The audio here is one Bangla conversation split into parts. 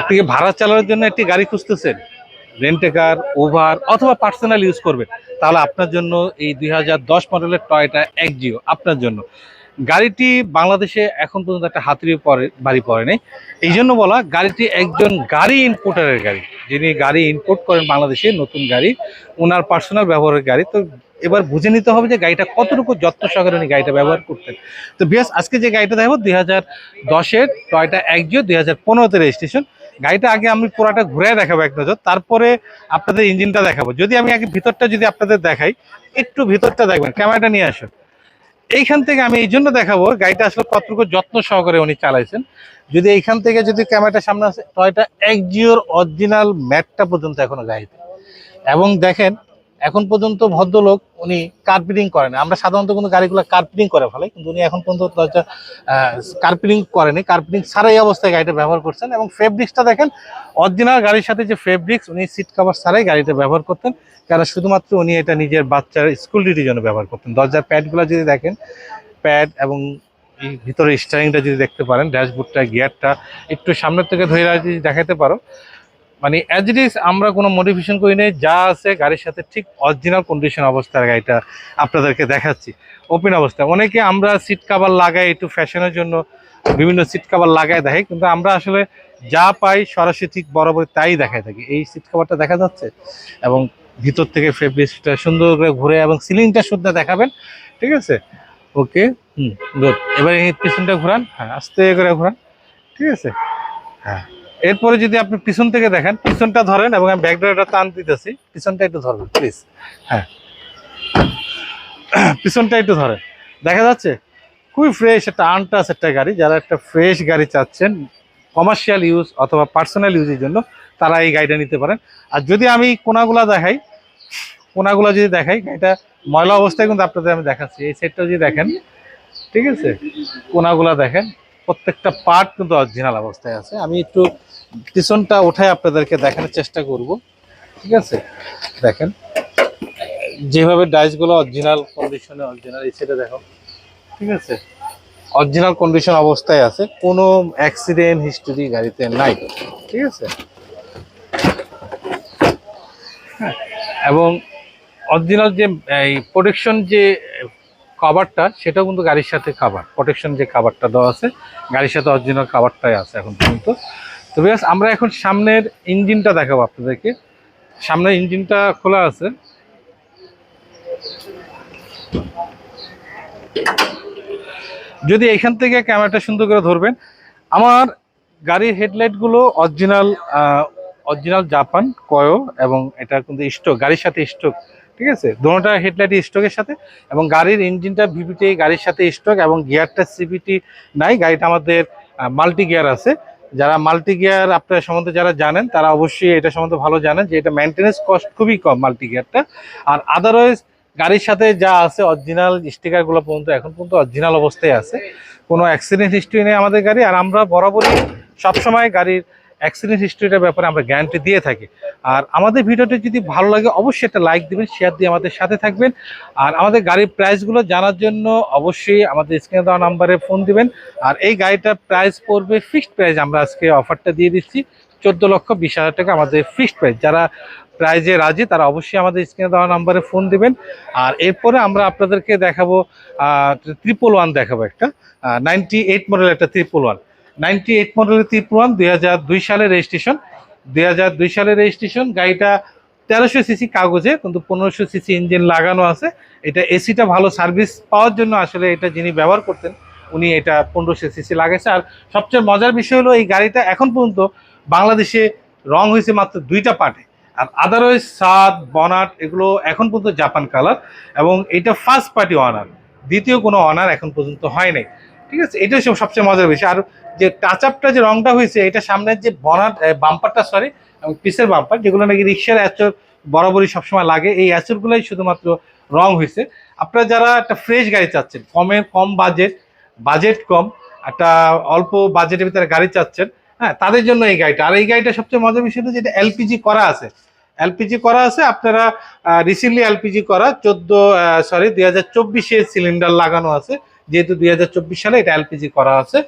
আপনি কি ভাড়া চালানোর জন্য একটি গাড়ি খুঁজতেছেন? রেন্টে কার ওভার অথবা পার্সোনাল ইউজ করবেন। তাহলে আপনার জন্য এই দুই হাজার দশ মডেলের টয়টা এক জিও, আপনার জন্য। গাড়িটি বাংলাদেশে এখন পর্যন্ত একটা হাতুড়ি পরে বাড়ি পড়ে নেই। এই জন্য বলা, গাড়িটি একজন গাড়ি ইম্পোর্টারের গাড়ি। যিনি গাড়ি ইম্পোর্ট করেন বাংলাদেশে, নতুন গাড়ি ওনার পার্সোনাল ব্যবহারের গাড়ি। তো এবার বুঝে নিতে হবে যে গাড়িটা কতটুকু যত্ন সহকারে উনি গাড়িটা ব্যবহার করতেন। তো বিয়াস আজকে যে গাড়িটা দেখব, দুই হাজার দশের টয়টা একজিও, দুই হাজার পনেরোতে রেজিস্ট্রেশন। গাড়িটা আগে আমি পুরাটা ঘুরে দেখাবো এক নজর, তারপরে আপনাদের ইঞ্জিনটা দেখাবো। যদি আমি আগে ভিতরটা যদি আপনাদের দেখাই, একটু ভিতরটা দেখবেন, ক্যামেরাটা নিয়ে আসুন। এইখান থেকে আমি এই জন্য দেখাবো, গাড়িটা আসলে কতটুকু যত্ন সহকারে উনি চালাইছেন। যদি এইখান থেকে যদি ক্যামেরাটা সামনে আসে, টয়টা এক জিওর অরিজিনাল ম্যাটটা পর্যন্ত এখনও গাড়িতে। এবং দেখেন এখন পর্যন্ত ভদ্রলোক উনি কার্পেটিং করেন। আমরা সাধারণত কোনো গাড়িগুলো কার্পেটিং করে ফেলে কিন্তু উনি এখন পর্যন্ত দরজা কার্পেটিং করেনি। কার্পেটিং ছাড়াই অবস্থায় গাড়িটা ব্যবহার করছেন এবং ফেব্রিক্সটা দেখেন অরিজিনাল গাড়ির সাথে যে ফেব্রিক্স উনি সিট কাভার ছাড়াই গাড়িটা ব্যবহার করতেন কারণ শুধুমাত্র উনি এটা নিজের বাচ্চার স্কুল ডিউটির জন্য ব্যবহার করতেন। দরজার প্যাডগুলো যদি দেখেন প্যাড এবং এই ভিতরে স্টারিংটা যদি দেখতে পারেন ড্যাশবোর্ডটা গিয়ারটা একটু সামনের থেকে ধরে যদি দেখাতে পারো মানে অ্যাজ ইট ইজ আমরা কোনো মডিফিকেশন করি নাই, যা আছে গাড়ির সাথে ঠিক অরিজিনাল কন্ডিশন অবস্থার গাড়িটা আপনাদেরকে দেখাচ্ছি। ওপেন অবস্থায় অনেকে আমরা সিট কাভার লাগাই একটু ফ্যাশনের জন্য, বিভিন্ন সিট কাভার লাগাই দেখে, কিন্তু আমরা আসলে যা পাই সরাসরি ঠিক বরাবর তাই দেখাই থাকি। এই সিট কাভারটা দেখা যাচ্ছে? এবং ভিতর থেকে ফেব্রিক্সটা সুন্দর করে ঘুরে এবং সিলিংটা শুদ্ধ দেখাবেন। ঠিক আছে? ওকে হুম গুড এবার এই পিছনটা ঘোরান। হ্যাঁ আস্তে করে ঘোরান। ঠিক আছে? হ্যাঁ। এরপরে যদি আপনি পিছন থেকে দেখেন, পিছনটা ধরেন এবং আমি ব্যাকডোরটা টান দিতেছি, পিছনটা একটু ধরবেন প্লিজ হ্যাঁ। পিছনটা একটু ধরেন। দেখা যাচ্ছে, খুবই ফ্রেশ একটা আনটাস একটা গাড়ি, যারা একটা ফ্রেশ গাড়ি চাচ্ছেন কমার্শিয়াল ইউজ অথবা পার্সোনাল ইউজের জন্য, তারা এই গাড়িটা নিতে পারেন। আর যদি আমি কোনাগুলা দেখাই, কোনাগুলা যদি দেখাই, গাড়িটা ময়লা অবস্থায় কিন্তু আপনাদের আমি দেখাচ্ছি। এই সেটটা যদি দেখেন, ঠিক আছে? কোনাগুলা দেখেন প্রত্যেকটা পার্ট কিন্তু অরিজিনাল অবস্থায় আছে। আমি একটু পিছনটা উঠায় আপনাদেরকে দেখানোর চেষ্টা করব। ঠিক আছে? দেখেন। যেভাবে ডাইসগুলো অরিজিনাল কন্ডিশনে অরিজিনাল সেটা দেখো। ঠিক আছে? অরিজিনাল কন্ডিশন অবস্থায় আছে। কোনো অ্যাক্সিডেন্ট হিস্টোরি গাড়িতে নাই। ঠিক আছে? হ্যাঁ, এবং অরিজিনাল যে এই প্রোটেকশন যে কাভারটা সেটাও কিন্তু গাড়ির সাথে কাভার প্রোটেকশন যে কাভারটা দেওয়া আছে, গাড়ির সাথে অরিজিনাল কাভারটাই আছে এখন পর্যন্ত। তো বেশ, আমরা এখন সামনের ইঞ্জিনটা দেখাবো আপনাদেরকে। সামনের ইঞ্জিনটা খোলা আছে। যদি এখান থেকে ক্যামেরাটা সুন্দর করে ধরবেন, আমার গাড়ির হেডলাইটগুলো অরিজিনাল অরিজিনাল জাপান কয়ো এবং এটা কিন্তু স্টক গাড়ির সাথে স্টক ঠিক আছে? দোনোটা হেডলাইট স্টকের সাথে এবং গাড়ির ইঞ্জিনটা ভিভিটি গাড়ির সাথে স্টক এবং গিয়ারটা সিভিটি নাই। গাড়িটা আমাদের মাল্টি গিয়ার আছে। যারা মাল্টি গিয়ার আপনার সম্বন্ধে যারা জানেন, তারা অবশ্যই এটা সম্বন্ধে ভালো জানেন যে এটা মেনটেনেন্স কস্ট খুবই কম মাল্টি গিয়ারটা আর আদারওয়াইজ গাড়ির সাথে যা আছে অরিজিনাল স্টিকারগুলো পর্যন্ত, এখন পর্যন্ত অরিজিনাল অবস্থায় আছে। কোনো অ্যাক্সিডেন্ট হিস্ট্রি নেই আমাদের গাড়ি। আর আমরা বরাবরই সবসময় গাড়ির অ্যাক্সিডেন্ট হিস্ট্রিটার ব্যাপারে আমরা গ্যারান্টি দিয়ে থাকি। আর আমাদের ভিডিওটি যদি ভালো লাগে, অবশ্যই একটা লাইক দিবেন শেয়ার দিয়ে আমাদের সাথে থাকবেন। আর আমাদের গাড়ির প্রাইসগুলো জানার জন্য অবশ্যই আমাদের স্ক্রিনে দেওয়া নাম্বারে ফোন দিবেন। আর এই গাড়িটার প্রাইস পড়বে ফিক্সড প্রাইস আমরা আজকে অফারটা দিয়ে দিচ্ছি। চোদ্দ লক্ষ বিশ হাজার টাকা আমাদের ফিক্সড প্রাইস যারা প্রাইজে রাজি, তারা অবশ্যই আমাদের স্ক্রিনে দেওয়া নাম্বারে ফোন দিবেন। আর এরপরে আমরা আপনাদেরকে দেখাবো ট্রিপল ওয়ান দেখাবো একটা নাইনটি এইট মডেল একটা ট্রিপল ওয়ান নাইনটি এইট মডেলের ওয়ান দুই হাজার দুই সালের রেজিস্ট্রেশন দুই হাজার দুই সালের রেজিস্ট্রেশন গাড়িটা তেরোশো সিসি কাগজে, কিন্তু পনেরোশো সিসি ইঞ্জিন লাগানো আছে। এটা এসিটা ভালো সার্ভিস পাওয়ার জন্য আসলে এটা যিনি ব্যবহার করতেন, উনি এটা পনেরোশো সিসি লাগাইছে। আর সবচেয়ে মজার বিষয় হলো, এই গাড়িটা এখন পর্যন্ত বাংলাদেশে রং হয়েছে মাত্র দুইটা পার্টে। আর আদারওয়াইজ সাদ, বনাট, এগুলো এখন পর্যন্ত জাপান কালার। এবং এটা ফার্স্ট পার্টি অনার দ্বিতীয় কোনো অনার এখন পর্যন্ত হয় নাই। ঠিক আছে? এটাই সব সবচেয়ে মজার বিষয়। আর যে টাচ আপটা যে রংটা হয়েছে, এটা সামনের যে বনাট বাম্পারটা সরি এবং পিসের বাম্পার যেগুলো নাকি রিক্সার অ্যাচর বরাবরই সবসময় লাগে, এই অ্যাচরগুলোই শুধুমাত্র রং হয়েছে। আপনারা যারা একটা ফ্রেশ গাড়ি চাচ্ছেন, কমে কম বাজেট বাজেট কম, একটা অল্প বাজেটের ভিতরে গাড়ি চাচ্ছেন হ্যাঁ তাদের জন্য এই গাড়িটা। আর এই গাড়িটা সবচেয়ে মজার বিষয় যেটা এলপিজি করা আছে। এলপিজি করা আছে, আপনারা রিসেন্টলি এলপিজি করা, চোদ্দ সরি দুই হাজার চব্বিশে সিলিন্ডার লাগানো আছে। যেহেতু দুই হাজার চব্বিশ সালে এটা এলপিজি করা আছে।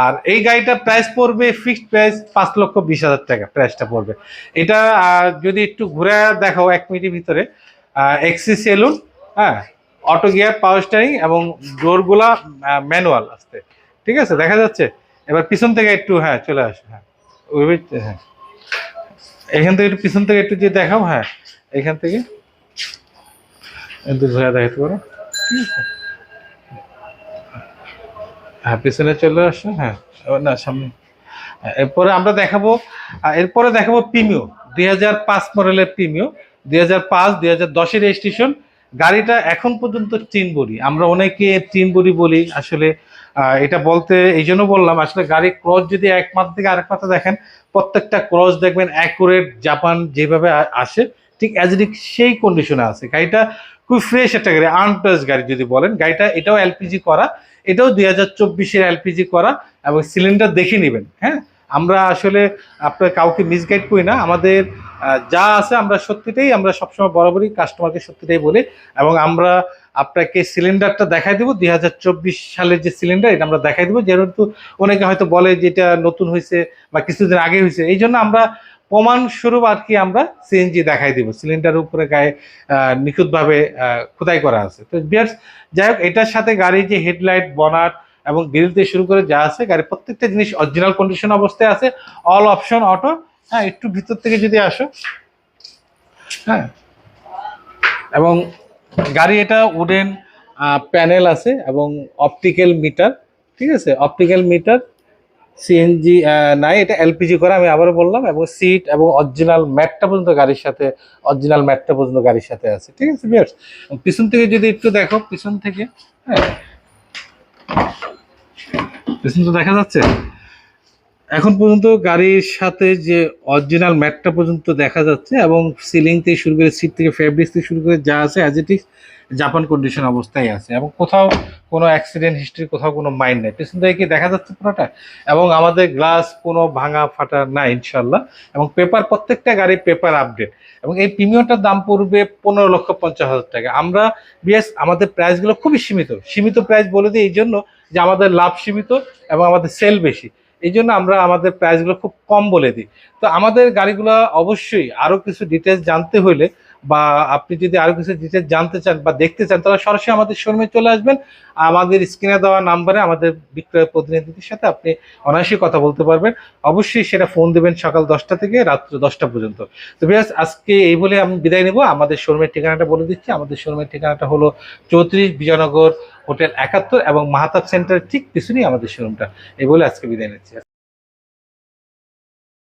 আর এই গাড়িটা প্রাইস পড়বে ফিক্সড প্রাইস পাঁচ লক্ষ বিশ হাজার টাকা প্রাইসটা পড়বে। এটা যদি একটু ঘুরে দেখাও এক মিনিটের ভিতরে এক্সি সেলুন হ্যাঁ অটো গিয়ার পাওয়ার স্টারিং এবং ডোরগুলা ম্যানুয়াল আসতে। ঠিক আছে, দেখা যাচ্ছে? এবার পিছন থেকে একটু হ্যাঁ চলে আসো হ্যাঁ। হ্যাঁ। এখান থেকে একটু পিছন থেকে একটু যদি দেখাও হ্যাঁ এখান থেকে। ঘুরে দেখাতে পারো? ঠিক আছে হ্যাঁ পিছনে চলে আসো হ্যাঁ। না, সামনে। এরপরে আমরা দেখাবো এরপরে দেখাবো প্রিমিও দুই হাজার পাঁচ মডেলের প্রিমিও দুই হাজার পাঁচ, দুই হাজার দশের রেজিস্ট্রেশন গাড়িটা এখন পর্যন্ত তিন বডি। আমরা অনেকে তিন বডি বলি, আসলে এটা বলতে, এই জন্য বললাম, আসলে গাড়ির ক্রস যদি এক মাথা থেকে আরেক মাথা দেখেন, প্রত্যেকটা ক্রস দেখবেন অ্যাকুরেট জাপান যেভাবে আসে, ঠিক অ্যাজ ইট সেই কন্ডিশনে আছে। গাড়িটা খুব ফ্রেশ একটা গাড়ি আনটাচ গাড়ি যদি বলেন, গাড়িটা এটাও এলপিজি করা। এটাও দুই হাজার চব্বিশের এলপিজি করা এবং সিলিন্ডার দেখে নেবেন হ্যাঁ? আমরা আসলে আপনার কাউকে মিসগাইড করি না, আমাদের যা আছে আমরা সত্যিটাই আমরা সবসময় বরাবরই কাস্টমারকে সত্যিটাই বলি এবং আমরা আপনাকে সিলিন্ডারটা দেখাই দেবো, দুই হাজার চব্বিশ সালের যে সিলিন্ডার এটা আমরা দেখাই দেবো, যেহেতু অনেকে হয়তো বলে যে এটা নতুন হয়েছে বা কিছুদিন আগে হয়েছে, এই জন্য আমরা প্রমাণ স্বরূপ আর কি আমরা সিএনজি দেখাই দিব। সিলিন্ডারের উপরে গায়ে নিখুঁতভাবে খোদাই করা আছে। তো বিয়ার্স যাই হোক, এটার সাথে গাড়ির যে হেডলাইট বনাট এবং গ্রিল থেকে শুরু করে যা আছে, গাড়ির প্রত্যেকটা জিনিস অরিজিনাল কন্ডিশন অবস্থায় আছে অল অপশন অটো হ্যাঁ একটু ভিতর থেকে যদি আসো। হ্যাঁ। এবং গাড়ি এটা উডেন প্যানেল আছে এবং অপটিক্যাল মিটার ঠিক আছে? অপটিক্যাল মিটার সিএনজি নাই, এটা এলপিজি করা আমি আবারও বললাম, এবং সিট এবং অরিজিনাল ম্যাটটা পর্যন্ত গাড়ির সাথে অরিজিনাল ম্যাটটা পর্যন্ত গাড়ির সাথে আছে। ঠিক আছে বিয়ার্স পিছন থেকে যদি একটু দেখো, পিছন থেকে হ্যাঁ। পিছন তো দেখা যাচ্ছে। এখন পর্যন্ত গাড়ির সাথে যে অরিজিনাল ম্যাটটা পর্যন্ত দেখা যাচ্ছে, এবং সিলিং থেকে শুরু করে সিট থেকে ফেব্রিক্স থেকে শুরু করে যা আছে অ্যাজ জাপান কন্ডিশন অবস্থায় আছে এবং কোথাও কোনো অ্যাক্সিডেন্ট হিস্ট্রি কোথাও কোনো মাইন্ড নেই। পেছন থেকে দেখা যাচ্ছে পুরোটা? এবং আমাদের গ্লাস কোনো ভাঙা ফাটা না ইনশাল্লাহ এবং পেপার প্রত্যেকটা গাড়ির পেপার আপডেট এবং এই প্রিমিয়ামটার দাম পড়বে পনেরো লক্ষ পঞ্চাশ হাজার টাকা। আমরা, বিএস, আমাদের প্রাইসগুলো খুবই সীমিত। সীমিত প্রাইস বলে দিই এই জন্য যে আমাদের লাভ সীমিত এবং আমাদের সেল বেশি। এই জন্য আমরা আমাদের প্রাইসগুলো খুব কম বলে দিই। তো আমাদের গাড়িগুলো অবশ্যই আরও কিছু ডিটেলস জানতে হলে বা আপনি যদি আরও কিছু ডিটেলস জানতে চান বা দেখতে চান, তাহলে সরাসরি আমাদের শোরুমে চলে আসবেন। আমাদের স্ক্রিনে দেওয়া নাম্বারে আমাদের বিক্রয় প্রতিনিধিদের সাথে আপনি অনায়াসে কথা বলতে পারবেন। অবশ্যই সেটা ফোন দেবেন সকাল দশটা থেকে রাত্র দশটা পর্যন্ত। তো বিয়াস আজকে এই বলে আমি বিদায় নেব। আমাদের শোরুমের ঠিকানাটা বলে দিচ্ছি। আমাদের শোরুমের ঠিকানাটা হলো চৌত্রিশ বিজয়নগর হোটেল একাত্তর এবং মাহাতাব সেন্টারের ঠিক পিছনেই আমাদের শোরুমটা এই বলে আজকে বিদায় নিচ্ছি।